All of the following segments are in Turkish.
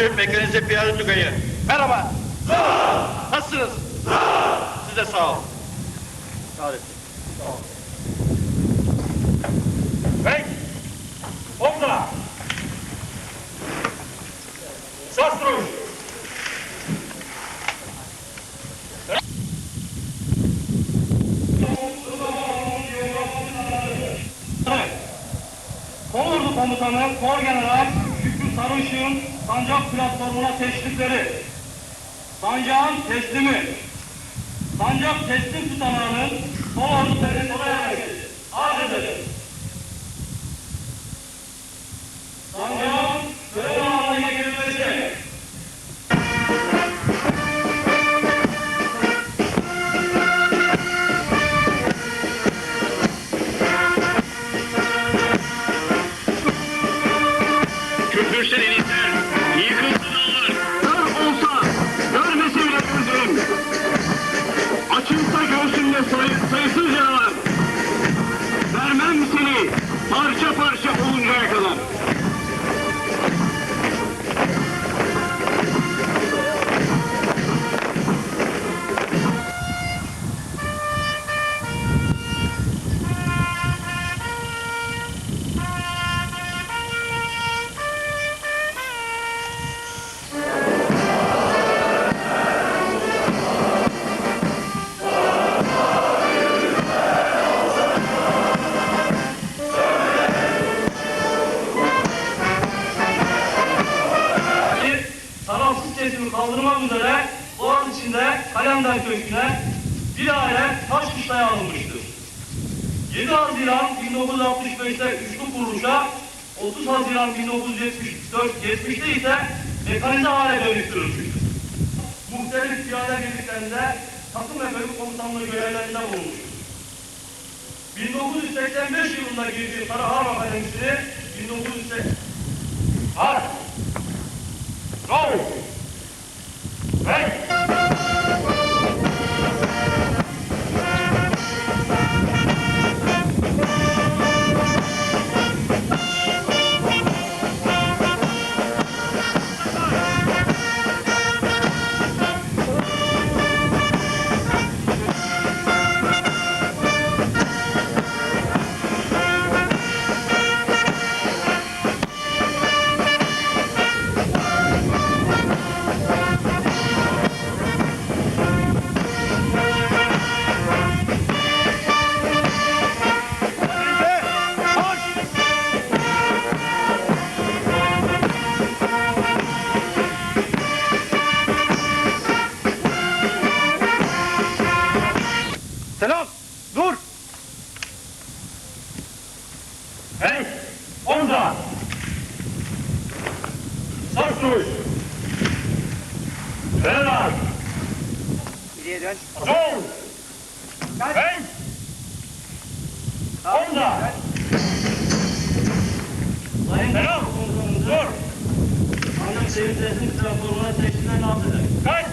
Birinci Mekanize Piyade Tugayı. Merhaba. Nasılsınız? Siz de sağ olun. Sağ olun. Bey! Omla! Sastro! Kolordu Komutanı Kor General Şükrü Sarıışık'ın sancak platformuna teşrifleri. Sancağın teslimi. Sancak teslim tutanağının Kolordu Tepesi'ne yerleşti. Arz ederim. Sancağın görev Küfürsün elitler, yıkılsın dağlar. Dar olsa, görmese bile gözüm. Açılsa göğsümde sayı, sayısız yaralar. Vermem seni parça parça alınmıştır. 7 Haziran 1965'te üçlü kuruluşa 30 Haziran 1974-70'te ise mekanize hale dönüştürülmüştür. Muhtelif piyade birliklerinde takım ve bölük komutanlığı görevlerinde bulunmuştur. 1985 yılında girdiği Kara Harp Akademisi'ni 1980 Harp! Go! Hey! Sastro! General! İleriye dön. Hey! Omza! Sayın Selam! Dur! teslim platformuna teşriflerini arz ederim. Kaç!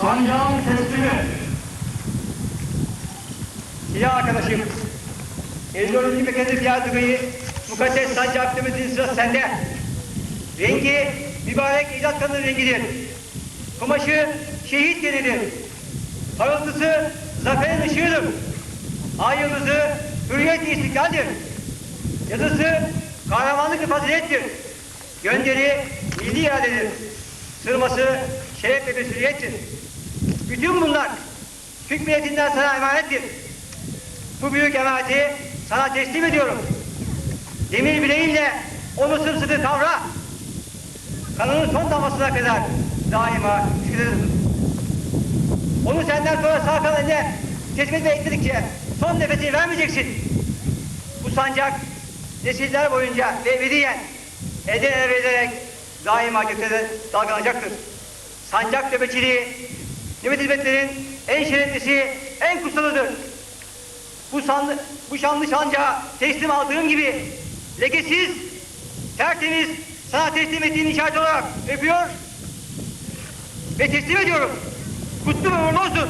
Sancağın teslimi. Silah arkadaşım. 54. Mekanize Piyade Tugayı Mukaddes Sancı Abdümüz'ün sırası sende. Rengi mübarek icat kanı rengidir. Kumaşı şehit yeridir. Parıltısı zaferin ışığıdır. Ay yıldızı hürriyet istiklaldir. Yazısı kahramanlık ve fazilettir. Gönderi milli iradedir. Sırması şeref ve mesuliyettir. Bütün bunlar Türk milletinden sana emanettir. Bu büyük emaneti sana teslim ediyorum. Demir bileğinle onu sımsıkı kavra. Kanının son damlasına kadar daima şükredelim. Onu senden sonra sağ kalan eline teslim etmedikçe son nefesini vermeyeceksin. Bu sancak nesiller boyunca ve ebediyen elden ele verilerek daima göklere dalgalanacaktır. Sancak nöbetçiliği, nöbet hizmetlerin en şereflisi, en kutsalıdır. Bu, sanlı, bu şanlı sancağı teslim aldığım gibi lekesiz, tertemiz sana teslim ettiğin işaret olarak öpüyor ve teslim ediyorum. Kutlu ve uğurlu olsun.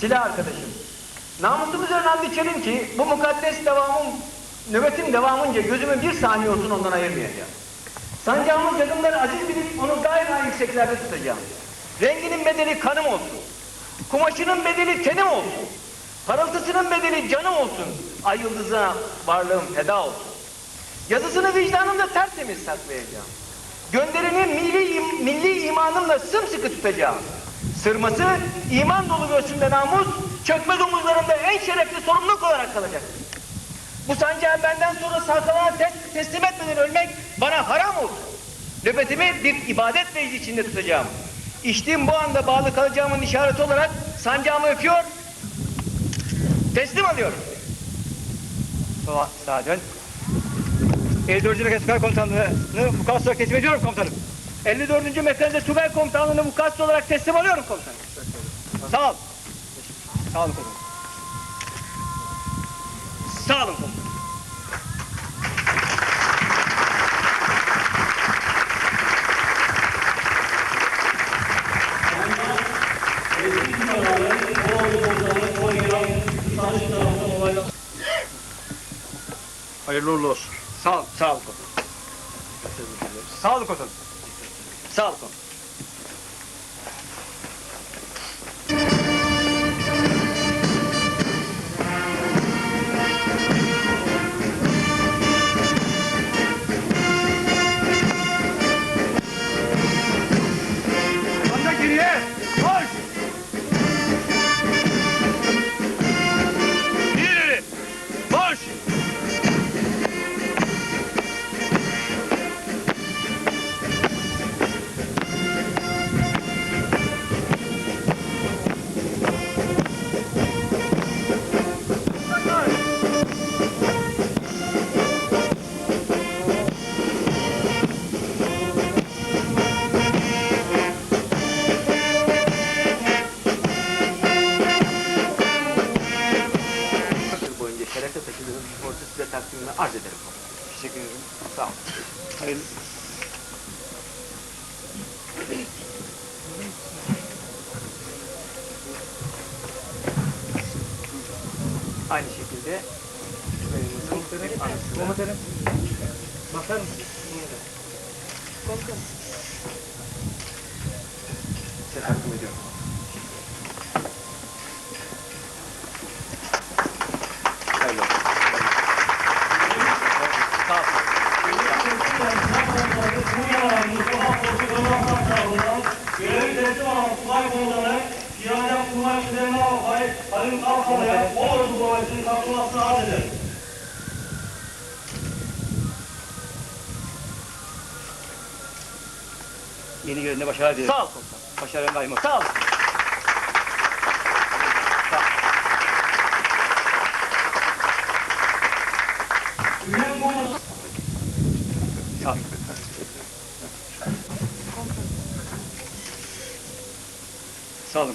Silah arkadaşım. Namusum üzerine and ki bu mukaddes devamım, nöbetim devamınca gözümü bir saniye olsun ondan ayırmayacağım. Sancağımın cadımları aziz bilip onu daima yükseklerde tutacağım. Renginin bedeli kanım olsun. Kumaşının bedeli tenim olsun. Parıltısının bedeli canım olsun. Ay yıldızına varlığım feda olsun. Yazısını vicdanımda tertemiz saklayacağım. Gönderini milli, milli imanımla sımsıkı tutacağım. Sırması iman dolu göğsümde namus, çökmez omuzlarımda en şerefli sorumluluk olarak kalacak. Bu sancağı benden sonra saltanata tes- teslim etmeden ölmek bana haram olsun. Nöbetimi bir ibadet meclisi içinde tutacağım. İçtiğim bu anda bağlı kalacağımın işareti olarak sancağımı öpüyor, teslim alıyorum. Sağa, sağa dön. 54. Mekanize Tugay Komutanlığı'nı vukuatlı olarak teslim ediyorum komutanım. 54. Mekanize Tugay Komutanlığı'nı vukuatlı olarak teslim alıyorum komutanım. Sağ ol. Sağ olun komutanım. Sağ olun komutanım. Hayırlı uğurlu olsun. Sağ ol, sağ ol komutanım. Sağ olun komutanım. Sağ ol komutanım. Şekilde Komutanım. Komutanım. Bakar mısın? Komutanım. Görevinde başarılar dilerim. Sağ ol komutanım. Başarıların daim olsun. Sağ ol. Sağ ol. Sağ olun.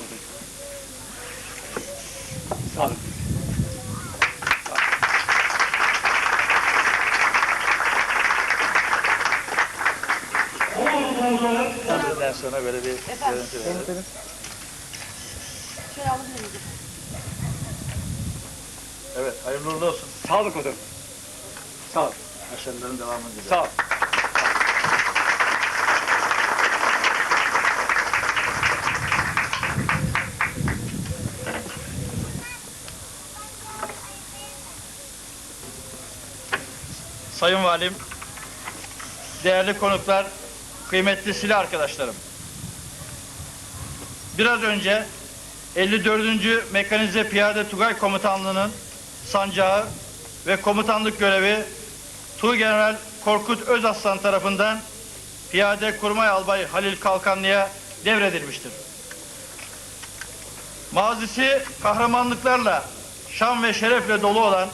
Sağ olun. Sonra böyle bir görüntü verelim. Şöyle alabilir miyim? Evet, hayırlı uğurlu olsun. Sağ olun komutanım. Sağ ol. Başarıların devamını dilerim. Sağ ol. Sayın Valim, değerli konuklar, kıymetli silah arkadaşlarım. Biraz önce 54. Mekanize Piyade Tugay Komutanlığı'nın sancağı ve komutanlık görevi Tuğgeneral Korkut Özaslan tarafından Piyade Kurmay Albay Halil Kalkanlı'ya devredilmiştir. Mazisi kahramanlıklarla, şan ve şerefle dolu olan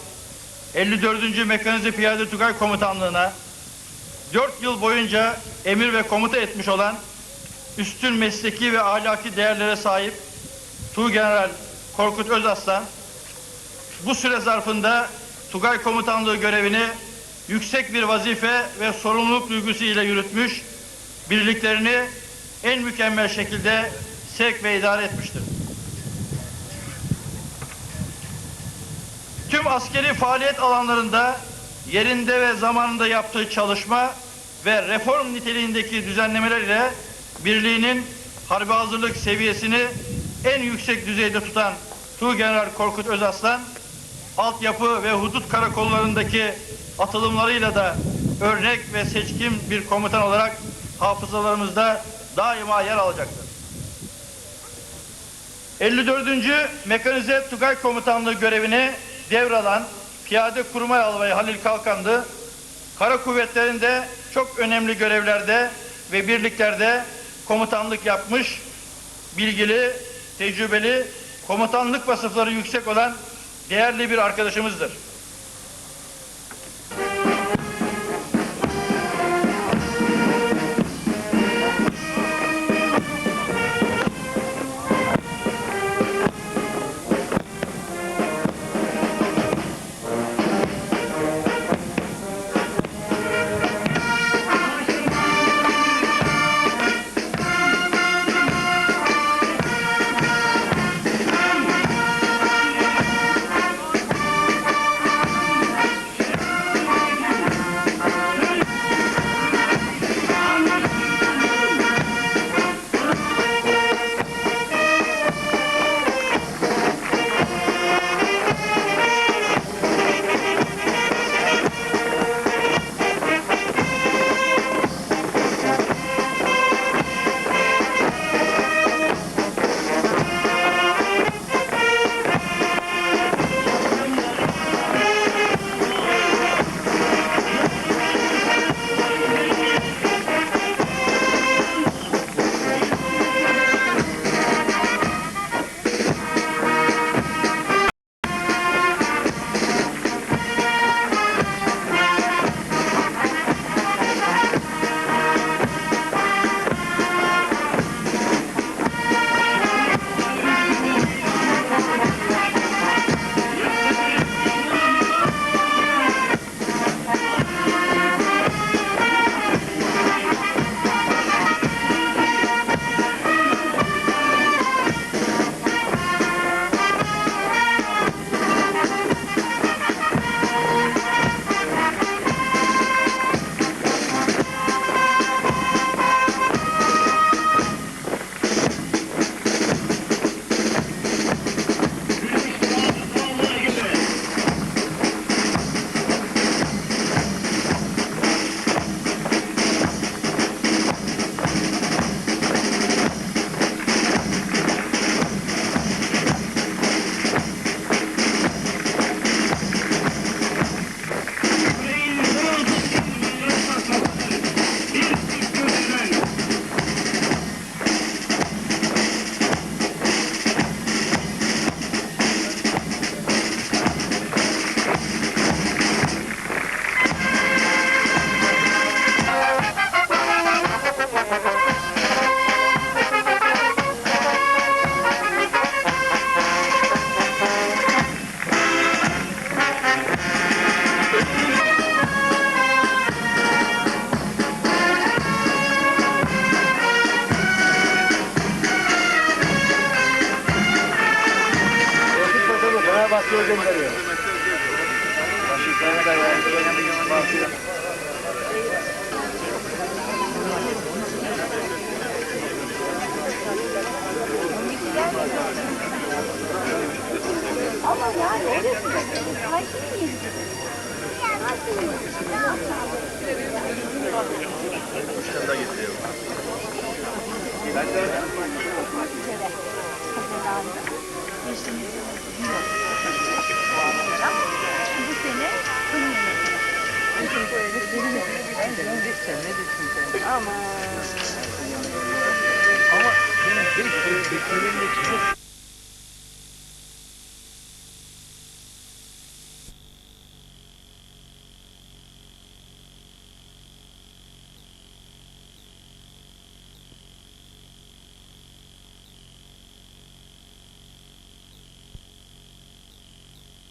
54. Mekanize Piyade Tugay Komutanlığı'na 4 yıl boyunca emir ve komuta etmiş olan üstün mesleki ve ahlaki değerlere sahip Tuğgeneral Korkut Özaslan bu süre zarfında Tugay Komutanlığı görevini yüksek bir vazife ve sorumluluk duygusu ile yürütmüş, birliklerini en mükemmel şekilde sevk ve idare etmiştir. tüm askeri faaliyet alanlarında yerinde ve zamanında yaptığı çalışma ve reform niteliğindeki düzenlemeler ile birliğinin harbi hazırlık seviyesini en yüksek düzeyde tutan Tuğgeneral Korkut Özaslan, altyapı ve hudut karakollarındaki atılımlarıyla da örnek ve seçkin bir komutan olarak hafızalarımızda daima yer alacaktır. 54. Mekanize Tugay Komutanlığı görevini devralan Piyade Kurmay Albayı Halil Kalkandı, Kara Kuvvetleri'nde çok önemli görevlerde ve birliklerde komutanlık yapmış, bilgili, tecrübeli, komutanlık vasıfları yüksek olan değerli bir arkadaşımızdır. Ama benim 5 yıl beklediğimde çok